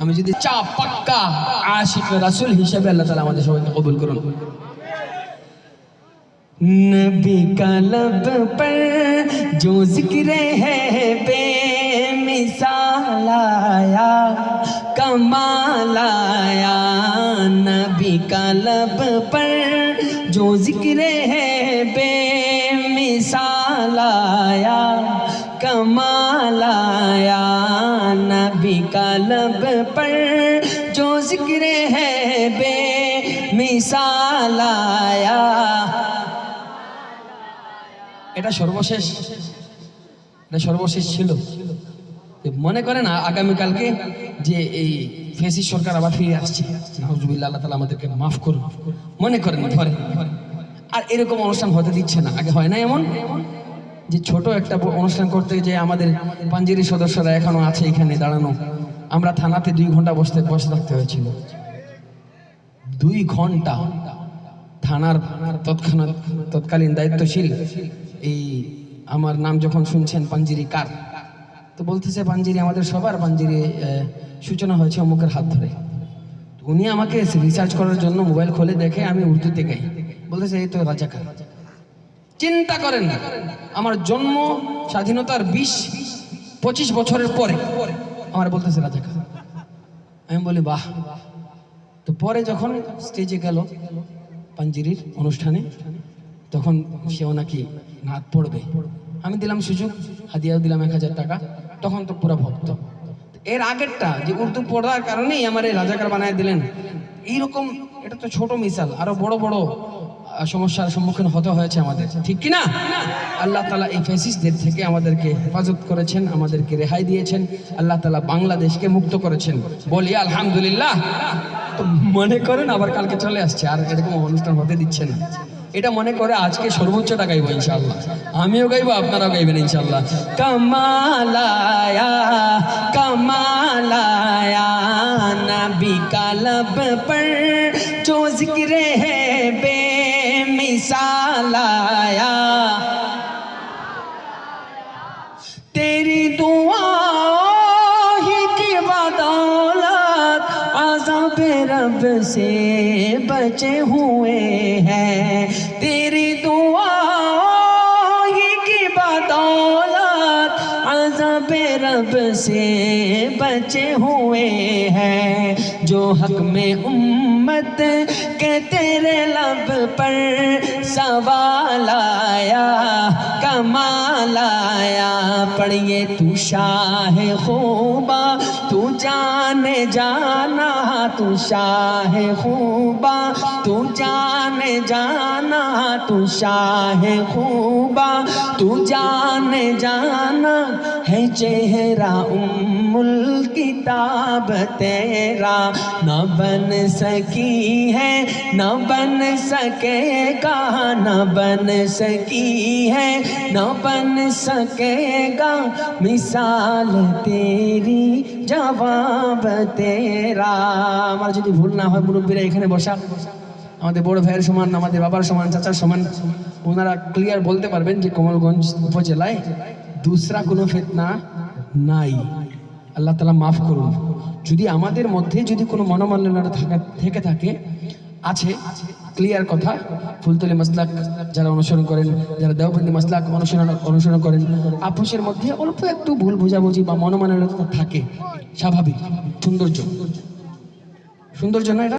আমি যদি চা পাক্কা আশিক রাসুল হিসাবে আল্লাহ তালা আমাদের সবাইকে কবুল করুন نبی کا لب پر جو ذکر ہے بے مثال آیا کمال آیا نبی کا لب پر جو ذکر ہے بے مثال آیا आया नबी का लब पर जो जिक्र है बेमिसाल आया এটা সর্বশেষ এটা সর্বশেষ ছিল তো মনে করেন আ- আগামীকালকে যে এই ফেসিস সরকার আবার ফিরে আসছে নজুবিল্লা আল্লাহ তালা আমাদেরকে মাফ করুন মনে করেন ধরে আর এরকম অনুষ্ঠান হতে দিচ্ছে না আগে হয় না এমন যে ছোট একটা অনুষ্ঠান করতে যে আমাদের পাঞ্জেরি সদস্যরা এখনও আছে এখানে দাঁড়ানো। আমরা থানাতে দুই ঘণ্টা বসতে বসে থাকতে হয়েছিল। দুই ঘণ্টা থানার তৎক্ষণাৎ তৎকালীন দায়িত্বশীল এই আমার নাম যখন শুনছেন পাঞ্জিরি কার, তো বলতেছে পাঞ্জিরি আমাদের সবার পাঞ্জিরি সূচনা হয়েছে অমুকের হাত ধরে। উনি আমাকে রিসার্চ করার জন্য মোবাইল খুলে দেখে আমি উর্দুতে গাই। বলতেছে, এই তো রাজাকার। চিন্তা করেন আমার জন্ম স্বাধীনতার বিশ, পঁচিশ বছরের পরে। আমার বলতেছে রাজাকার আমি বলি, বাহ। তো পরে যখন স্টেজে গেল পাঞ্জিরির অনুষ্ঠানে, তখন সেও নাকি নাচ পড়বে। আমি দিলাম সুযোগ, হাদিয়াও দিলাম এক হাজার টাকা। তখন তো পুরো ভক্ত। এর আগেরটা, যে উর্দু পড়ার কারণেই আমার এই রাজাকার বানায় দিলেন, এইরকম, এটা তো ছোট মিসাল আরও বড় বড় সমস্যার সম্মুখীন হতে হয়েছে আমাদের। ঠিক কিনা? আল্লাহ তালা এই ফেসিসদের থেকে আমাদেরকে হেফাজত করেছেন, আমাদেরকে রেহাই দিয়েছেন, আল্লাহ তালা বাংলাদেশকে মুক্ত করেছেন। বলি, আলহামদুলিল্লাহ। তো মনে করেন আবার কালকে চলে আসছে, আর এরকম অনুষ্ঠান হতে দিচ্ছে না। এটা মনে করে আজকে সর্বোচ্চটা গাইবো ইনশাল্লাহ আমিও গাইবো, আপনারাও গাইবেন ইনশাল্লাহ কামালায়া কামালায়া, নবী কালব পর হে বে बेमिसाल आया तेरी दुआ ही की बदौलत अज़ाब रब से बचे हुए हैं। तेरी दुआ ही की बदौलत अज़ाब रब से بچے ہوئے ہیں، جو حق میں امت کے تیرے لب پر سوال آیا، کمال آیا۔ پڑھیے، تو شاہ خوبا تو جانے جانا، تو شاہ خوبا تو جانے جانا، تو شاہ خوبا تو جانے جانا۔ ہے چہرہ ام किताब तेरा न बन सकी है न बन सकेगा न बन सकी है न बन सकेगा मिसाल तेरी জবাব তেরা আমার যদি ভুল না হয় মুরব্বীরা এখানে বসা আমাদের বড় ভাইয়ের সমান আমাদের বাবার সমান চাচার সমান ওনারা ক্লিয়ার বলতে পারবেন যে কমলগঞ্জ উপজেলায় দুসরা কোনো ফেতনা নাই আল্লাহ তালা মাফ করুন। যদি আমাদের মধ্যে যদি কোনো মনোমালিন্যতা থাকা থেকে থাকে, আছে ক্লিয়ার কথা, ফুলতলি মাসলাক যারা অনুসরণ করেন, যারা দেওবন্দি মাসলাক অনুসরণ অনুসরণ করেন, আপোষের মধ্যে অল্প একটু ভুল বোঝাবুঝি বা মনোমালিন্যতা থাকে, স্বাভাবিক, সৌন্দর্য। সৌন্দর্য না এটা?